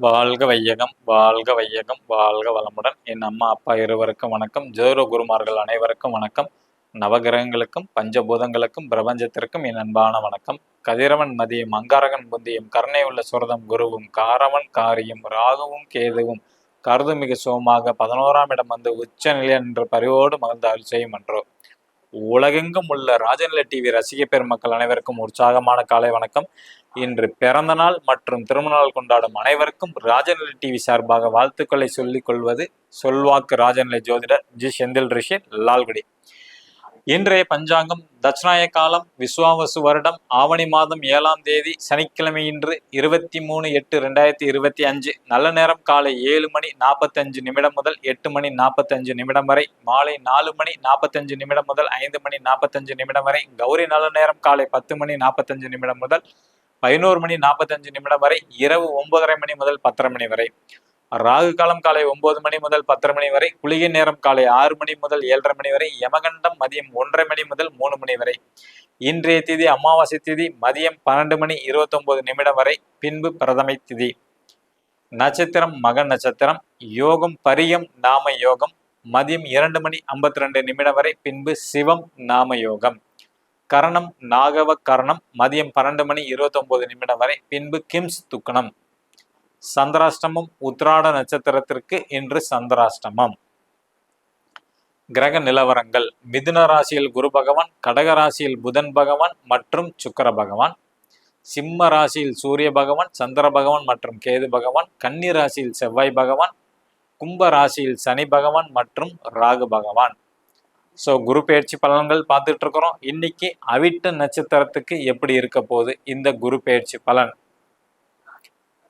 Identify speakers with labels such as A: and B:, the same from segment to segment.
A: வாழ்க வையகம் வாழ்க வையகம் வாழ்க வளமுடன். என் அம்மா அப்பா இருவருக்கும் வணக்கம். ஜோரோ குருமார்கள் அனைவருக்கும் வணக்கம். நவகிரகங்களுக்கும் பஞ்சபூதங்களுக்கும் பிரபஞ்சத்திற்கும் என் அன்பான வணக்கம். கதிரவன் மதியம் அங்காரகன் புந்தியும் கருணை உள்ள சுரதம் குருவும் காரவன் காரியும் ராகுவும் கேதுவும் கருதுமிகு சுகமாக பதினோராம் இடம் வந்து உச்ச நிலை என்று பரிவோடு மகிழ்ந்து அருள் செய்யும் என்றோ உலகெங்கும் உள்ள ராஜநிலை டிவி ரசிக பெருமக்கள் அனைவருக்கும் உற்சாகமான காலை வணக்கம். இன்று பிறந்த நாள் மற்றும் திருமண நாள் கொண்டாடும் அனைவருக்கும் ராஜநிலை டிவி சார்பாக வாழ்த்துக்களை சொல்லிக் கொள்வது சொல்வாக்கு ராஜநிலை ஜோதிடர் ஜி செந்தில் ரிஷி லால்குடி. இன்றைய பஞ்சாங்கம் தட்சிணாய காலம் விஸ்வாவசு வருடம் ஆவணி மாதம் ஏழாம் தேதி சனிக்கிழமை இன்று இருபத்தி மூணு எட்டு ரெண்டாயிரத்தி இருபத்தி அஞ்சு. நல்ல நேரம் காலை ஏழு மணி நாற்பத்தஞ்சு நிமிடம் முதல் எட்டு மணி நாற்பத்தஞ்சு நிமிடம் வரை மாலை நாலு மணி நாற்பத்தஞ்சு நிமிடம் முதல் ஐந்து மணி நாற்பத்தஞ்சு நிமிடம் வரை கௌரி நல்ல நேரம் காலை பத்து மணி நாற்பத்தஞ்சு நிமிடம் முதல் பதினோரு மணி நாற்பத்தஞ்சு நிமிடம் வரை இரவு ஒன்பதரை மணி முதல் பத்தரை மணி வரை. ராகு காலம் காலை ஒன்பது மணி முதல் பத்தரை மணி வரை குளிகை நேரம் காலை ஆறு மணி முதல் ஏழரை மணி வரை யமகண்டம் மதியம் ஒன்றரை மணி முதல் மூணு மணி வரை. இன்றைய திதி அமாவாசை திதி மதியம் பன்னெண்டு மணி இருபத்தொன்பது நிமிடம் வரை பின்பு பிரதமை திதி. நட்சத்திரம் மக நட்சத்திரம் யோகம் பரியம் நாம யோகம் மதியம் இரண்டு மணி ஐம்பத்தி ரெண்டு நிமிடம் வரை பின்பு சிவம் நாம யோகம். கரணம் நாகவ கரணம் மதியம் பன்னெண்டு மணி இருபத்தொன்பது நிமிடம் வரை பின்பு கிம்ஸ் துக்கணம். சந்திராஷ்டமம் உத்ராட நட்சத்திரத்திற்கு இன்று சந்திராஷ்டமம். கிரக நிலவரங்கள் மிதுன ராசியில் குரு பகவான் கடக ராசியில் புதன் பகவான் மற்றும் சுக்கர பகவான் சிம்ம ராசியில் சூரிய பகவான் சந்திர பகவான் மற்றும் கேது பகவான் கன்னி ராசியில் செவ்வாய் பகவான் கும்ப ராசியில் சனி பகவான் மற்றும் ராகு பகவான். ஸோ குரு பயிற்சி பலன்கள் பார்த்துட்டு இருக்கிறோம். இன்னைக்கு அவிட்ட நட்சத்திரத்துக்கு எப்படி இருக்க போகுது? இந்த குரு பயிற்சி பலன்.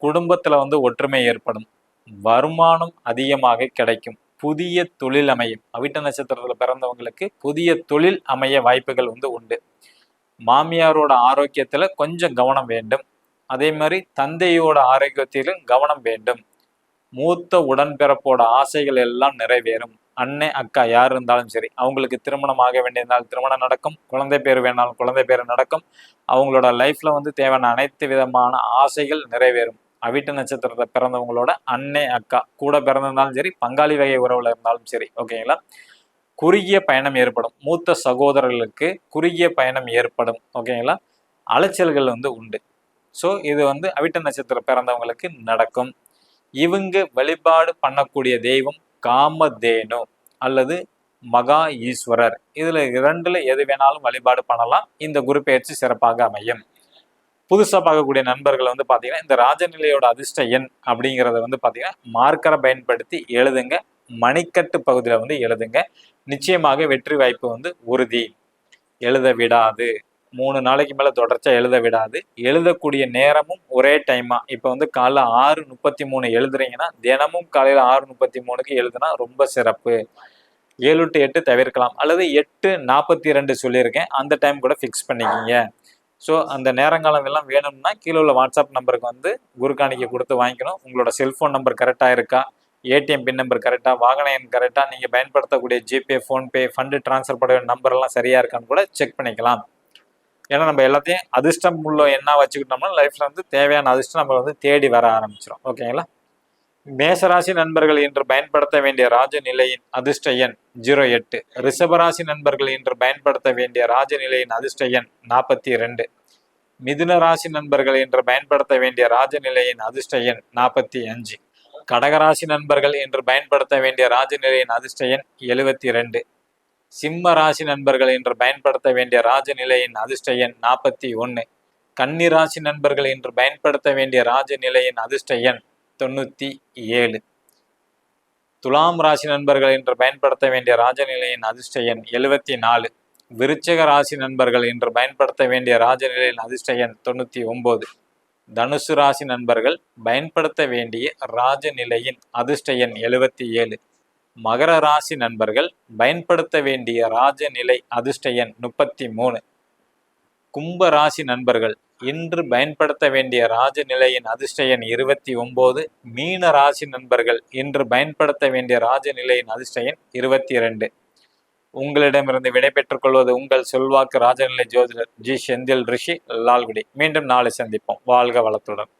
A: குடும்பத்துல வந்து ஒற்றுமை ஏற்படும். வருமானம் அதிகமாக கிடைக்கும். புதிய தொழில் அமையும். அவிட்ட நட்சத்திரத்துல பிறந்தவங்களுக்கு புதிய தொழில் அமைய வாய்ப்புகள் வந்து உண்டு. மாமியாரோட ஆரோக்கியத்துல கொஞ்சம் கவனம் வேண்டும். அதே மாதிரி தந்தையோட ஆரோக்கியத்திலும் கவனம் வேண்டும். மூத்த உடன்பிறப்போட ஆசைகள் எல்லாம் நிறைவேறும். அண்ணே அக்கா யார் இருந்தாலும் சரி அவங்களுக்கு திருமணம் ஆக வேண்டியிருந்தால் திருமணம் நடக்கும். குழந்தை பேர் வேணாலும் குழந்தை பேர் நடக்கும். அவங்களோட லைஃப்ல வந்து தேவையான அனைத்து விதமான ஆசைகள் நிறைவேறும். அவிட்ட நட்சத்திரத்தை பிறந்தவங்களோட அன்னை அக்கா கூட பிறந்திருந்தாலும் சரி பங்காளி வகை உறவுல இருந்தாலும் சரி ஓகேங்களா குறுகிய பயணம் ஏற்படும். மூத்த சகோதரர்களுக்கு குறுகிய பயணம் ஏற்படும் ஓகேங்களா அலைச்சல்கள் வந்து உண்டு. ஸோ இது வந்து அவிட்ட நட்சத்திரம் பிறந்தவங்களுக்கு நடக்கும். இவங்க வழிபாடு பண்ணக்கூடிய தெய்வம் காமதேனு அல்லது மகா ஈஸ்வரர். இதில் இரண்டில் எது வேணாலும் வழிபாடு பண்ணலாம். இந்த குரு பயிற்சி சிறப்பாக அமையும். புதுசாக பார்க்கக்கூடிய நண்பர்கள் வந்து பார்த்தீங்கன்னா இந்த ராஜநிலையோட அதிர்ஷ்ட எண் அப்படிங்கிறத வந்து பார்த்தீங்கன்னா மார்க்கரை பயன்படுத்தி எழுதுங்க. மணிக்கட்டு பகுதியில் வந்து எழுதுங்க. நிச்சயமாக வெற்றி வாய்ப்பு வந்து உறுதி. எழுத விடாது. மூணு நாளைக்கு மேலே தொடர்ச்சியாக எழுத விடாது. எழுதக்கூடிய நேரமும் ஒரே டைமா இப்போ வந்து காலைல ஆறு முப்பத்தி மூணு எழுதுறீங்கன்னா தினமும் காலையில் ஆறு முப்பத்தி மூணுக்கு எழுதுனா ரொம்ப சிறப்பு. ஏழு டு எட்டு தவிர்க்கலாம். அல்லது எட்டு நாற்பத்தி ரெண்டு சொல்லியிருக்கேன். அந்த டைம் கூட ஃபிக்ஸ் பண்ணிக்கிங்க. ஸோ அந்த நேரங்காலம் எல்லாம் வேணும்னா கீழே உள்ள வாட்ஸ்அப் நம்பருக்கு வந்து குருகாணிக்கை கொடுத்து வாங்கிக்கணும். உங்களோட செல்ஃபோன் நம்பர் கரெக்டாக இருக்கா? ஏடிஎம் பின் நம்பர் கரெக்டாக வாகன எண் கரெக்டாக நீங்கள் பயன்படுத்தக்கூடிய ஜிபே ஃபோன்பே ஃபண்டு ட்ரான்ஸ்ஃபர் பண்ண வேண்டிய நம்பர் எல்லாம் சரியாக இருக்கான்னு கூட செக் பண்ணிக்கலாம். ஏன்னா நம்ம எல்லாத்தையும் அதிர்ஷ்டம் உள்ள என்ன வச்சுக்கிட்டோம்னா லைஃப்பில் வந்து தேவையான அதிர்ஷ்டம் நம்ம வந்து தேடி வர ஆரம்பிச்சிடும் ஓகேங்களா மேசராசி நண்பர்கள் இன்று பயன்படுத்த வேண்டிய ராஜநிலையின் அதிர்ஷ்ட எண் ஜீரோ எட்டு. ரிஷபராசி நண்பர்கள் இன்று பயன்படுத்த வேண்டிய ராஜநிலையின் அதிர்ஷ்ட எண் நாற்பத்தி ரெண்டு. மிதுன ராசி நண்பர்கள் இன்று பயன்படுத்த வேண்டிய ராஜநிலையின் அதிர்ஷ்ட எண் நாற்பத்தி அஞ்சு. கடகராசி நண்பர்கள் இன்று பயன்படுத்த வேண்டிய ராஜநிலையின் அதிர்ஷ்ட எண் எழுபத்தி ரெண்டு. சிம்ம ராசி நண்பர்கள் இன்று பயன்படுத்த வேண்டிய ராஜநிலையின் அதிர்ஷ்ட எண் நாற்பத்தி ஒன்று கன்னி ராசி நண்பர்கள் இன்று பயன்படுத்த வேண்டிய ராஜநிலையின் அதிர்ஷ்ட எண் தொண்ணூற்றி ஏழு. துலாம் ராசி நண்பர்கள் இன்று பயன்படுத்த வேண்டிய ராஜநிலையின் அதிர்ஷ்ட எண் எழுவத்தி நாலு. விருச்சக ராசி நண்பர்கள் இன்று பயன்படுத்த வேண்டிய ராஜநிலையின் அதிர்ஷ்ட எண் தொண்ணூத்தி ஒம்பது. தனுசு ராசி நண்பர்கள் பயன்படுத்த வேண்டிய ராஜநிலையின் அதிர்ஷ்ட எண் எழுவத்தி ஏழு. மகர ராசி நண்பர்கள் பயன்படுத்த வேண்டிய ராஜநிலை அதிர்ஷ்ட எண் முப்பத்தி மூணு. கும்ப ராசி நண்பர்கள் இன்று பயன்படுத்த வேண்டிய ராஜநிலையின் அதிர்ஷ்ட எண் இருபத்தி ஒன்பது மீன ராசி நண்பர்கள் இன்று பயன்படுத்த வேண்டிய ராஜநிலையின் அதிர்ஷ்ட எண் இருபத்தி இரண்டு. உங்களிடமிருந்து விடைபெற்றுக் கொள்வது உங்கள் செல்வாக்கு ராஜநிலை ஜோதிடர் ஜி செந்தில் ரிஷி லால்குடி. மீண்டும் நாளை சந்திப்போம். வாழ்க வளத்துடன்.